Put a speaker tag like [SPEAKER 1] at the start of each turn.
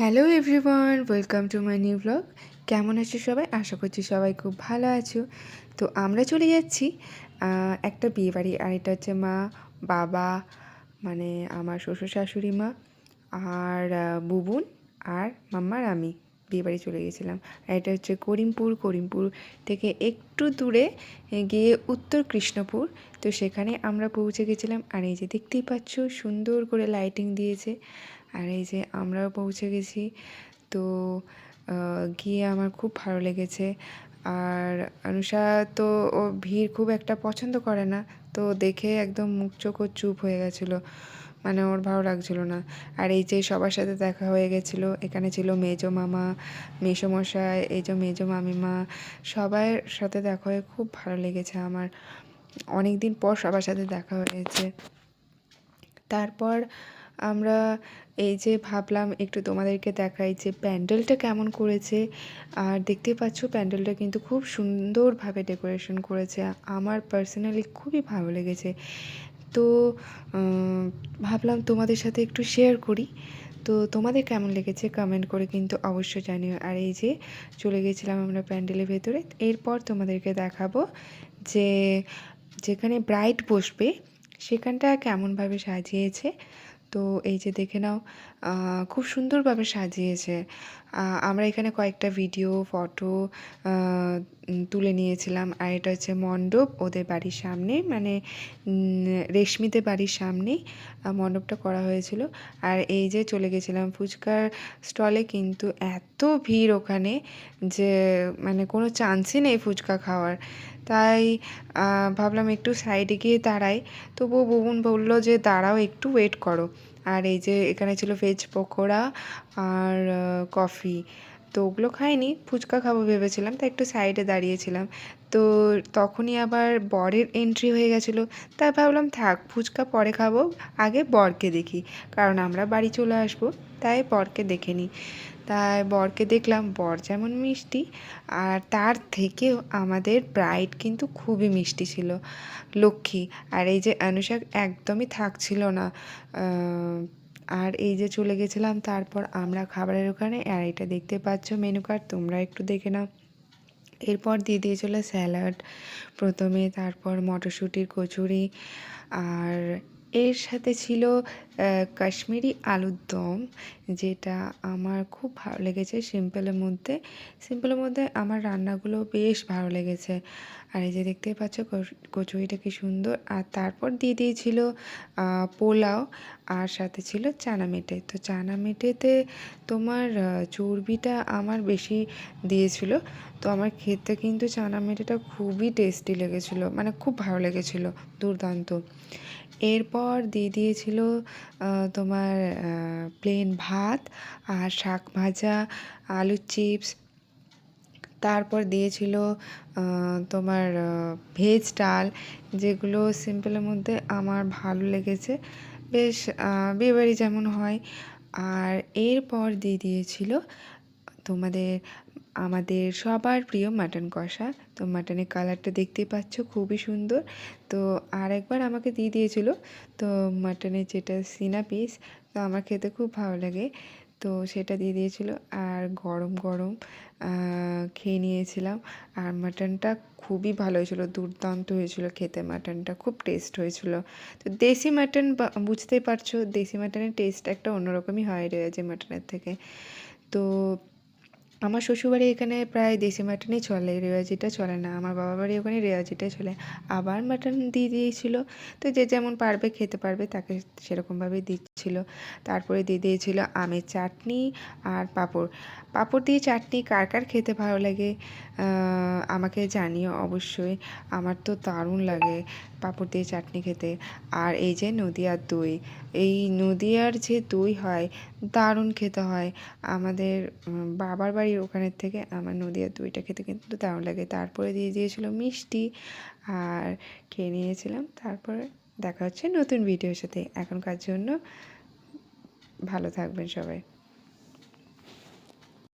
[SPEAKER 1] Hello everyone, welcome to my new blog. কেমন আছো সবাই? আশা করছি সবাই খুব ভালো আছো। তো আমরা চলে যাচ্ছি একটা বিয়ে বাড়ি আর এটা হচ্ছে মা, বাবা মানে আমার শ্বশুর শাশুড়ি মা, আর বুবুন আর মাম্মার আমি বিয়ে বাড়ি চলে গেছিলাম। আর এটা হচ্ছে করিমপুর করিমপুর থেকে একটু দূরে গিয়ে উত্তর কৃষ্ণপুর। তো সেখানে আমরা পৌঁছে গেছিলাম আর এই যে দেখতেই পাচ্ছ, সুন্দর করে লাইটিং দিয়েছে। আর এই যে আমরাও পৌঁছে গেছি। তো গিয়ে আমার খুব ভালো লেগেছে। আর অনুষা তো, ও ভিড় খুব একটা পছন্দ করে না। তো দেখে একদম মুখ, চোখ চুপ হয়ে গেছিল। মানে ওর ভালো লাগছিল না। আর এই যে সবার সাথে দেখা হয়ে গেছিল, এখানে ছিল মেজো মামা মেসোমশাই এই যে মেজো মামিমা, সবার সাথে দেখা হয়ে খুব ভালো লেগেছে আমার। অনেক দিন পর সবার সাথে দেখা হয়েছে। তারপর আমরা এই যে ভাবলাম একটু তোমাদেরকে দেখাই যে প্যান্ডেলটা কেমন করেছে। আর দেখতে পাচ্ছ প্যান্ডেলটা কিন্তু খুব সুন্দরভাবে ডেকোরেশন করেছে। আমার পার্সোনালি খুবই ভালো লেগেছে। তো ভাবলাম তোমাদের সাথে একটু শেয়ার করি। তো তোমাদের কেমন লেগেছে কমেন্ট করে কিন্তু অবশ্যই জানিও। আর এই যে চলে গেছিলাম আমরা প্যান্ডেলের ভেতরে। এরপর তোমাদেরকে দেখাবো যে যেখানে ব্রাইট বসবে, সেখানটা কেমনভাবে সাজিয়েছে। তো এই যে দেখে নাও খুব সুন্দরভাবে সাজিয়েছে। আমরা এখানে কয়েকটা ভিডিও ফটো তুলে নিয়েছিলাম। আর এটা হচ্ছে মণ্ডপ, ওদের বাড়ির সামনে মানে রেশমিদের বাড়ির সামনেই মণ্ডপটা করা হয়েছিল। আর এই যে চলে গেছিলাম ফুচকার স্টলে কিন্তু এত ভিড় ওখানে যে মানে কোনো চান্সই নেই ফুচকা খাওয়ার। তাই ভাবলাম একটু সাইডে গিয়ে দাঁড়াই। তবুও বুবুন বলল যে, দাঁড়াও, একটু ওয়েট করো। আর এই যে এখানে ছিল ভেজ পকোড়া আর কফি তো ওগুলো খাইনি, ফুচকা খাব ভেবেছিলাম তাই একটু সাইডে দাঁড়িয়েছিলাম। তো তখনই আবার বরের এন্ট্রি হয়ে গেছিল তাই ভাবলাম থাক, ফুচকা পরে খাব, আগে বরকে দেখি, কারণ আমরা বাড়ি চলে আসব, তাই বরকে দেখে নিই তাই বরকে দেখলাম, বর যেমন মিষ্টি, আর তার থেকেও আমাদের ব্রাইড কিন্তু খুবই মিষ্টি ছিল, লক্ষ্মী। আর এই যে অনুষা একদমই থাকছিল না আর এই যে চলে গেছিলাম, তারপর আমরা খাবারের ওখানে, আর এটা দেখতে পাচ্ছ মেনু কার্ড তোমরা একটু দেখে নাও। এরপর দিয়ে দিয়েছিল স্যালাড প্রথমে তারপর মটরশুঁটির কচুরি, আর এর সাথে ছিল কাশ্মীরি আলুর দম, যেটা আমার খুব ভালো লেগেছে সিম্পলের মধ্যে। সিম্পলের মধ্যে আমার রান্নাগুলো বেশ ভালো লেগেছে। আর এই যে দেখতেই পাচ্ছ কচ- কচুরিটা কি সুন্দর। আর তারপর দিয়ে দিয়েছিল পোলাও আর সাথে ছিল চানা মেটে। তো চানা মেটেতে তোমার চর্বিটা আমার বেশি দিয়েছিল। তো আমার খেতে কিন্তু চানা মেটেটা খুবই টেস্টি লেগেছিলো। মানে খুব ভালো লেগেছিলো, দুর্দান্ত। এরপর দিয়ে দিয়েছিল তোমার প্লেন ভাত আর শাক ভাজা আলুর চিপস তারপর দিয়েছিল তোমার ভেজ ডাল, যেগুলো সিম্পলের মধ্যে আমার ভালো লেগেছে। বেশ বিয়েবাড়ি যেমন হয়। আর এরপর দিয়ে দিয়েছিল তোমাদের আমাদের সবার প্রিয় মাটন কষা। তো মাটনের কালারটা দেখতেই পাচ্ছ, খুবই সুন্দর। তো আর একবার আমাকে দিয়ে দিয়েছিল, তো মাটনের যেটা সিনা পিস, তো আমার খেতে খুব ভালো লাগে। তো সেটা দিয়ে দিয়েছিল, আর গরম গরম খেয়ে নিয়েছিলাম। আর মাটনটা খুবই ভালো হয়েছিল, দুর্দান্ত হয়েছিল খেতে। মাটনটা খুব টেস্ট হয়েছিল। তো দেশি মাটন বুঝতেই পারছ, দেশি মাটনের টেস্ট একটা অন্যরকমই হয় রেওয়াজি মাটনের থেকে। তো আমার শ্বশুরবাড়ি এখানে প্রায় দেশি মাটনই চলে, রেওয়াজিটা চলে না। আমার বাবার বাড়ি ওখানে রেওয়াজিটাই চলে। আবার মাটন দিয়ে দিয়েছিল। তো যে যেমন পারবে খেতে পারবে তাকে সেরকমভাবেই দিচ্ছিল। তারপরে দিয়ে দিয়েছিল আমের চাটনি আর পাঁপড়। পাঁপড় দিয়ে চাটনি কার কার খেতে ভালো লাগে? আমাকে জানিও অবশ্যই। আমার তো দারুণ লাগে পাঁপড় দিয়ে চাটনি খেতে। আর এই যে নদিয়ার দই এই নদীয়ার যে দই হয়, দারুণ খেতে হয়। আমাদের বাবার বাড়ির ওখানের থেকে আমার নদিয়ার দইটা খেতে কিন্তু দারুণ লাগে। তারপরে দিয়ে দিয়েছিল মিষ্টি আর খেয়ে নিয়েছিলাম। তারপরে দেখা হচ্ছে নতুন ভিডিওর সাথে। এখনকার জন্য ভালো থাকবেন সবাই।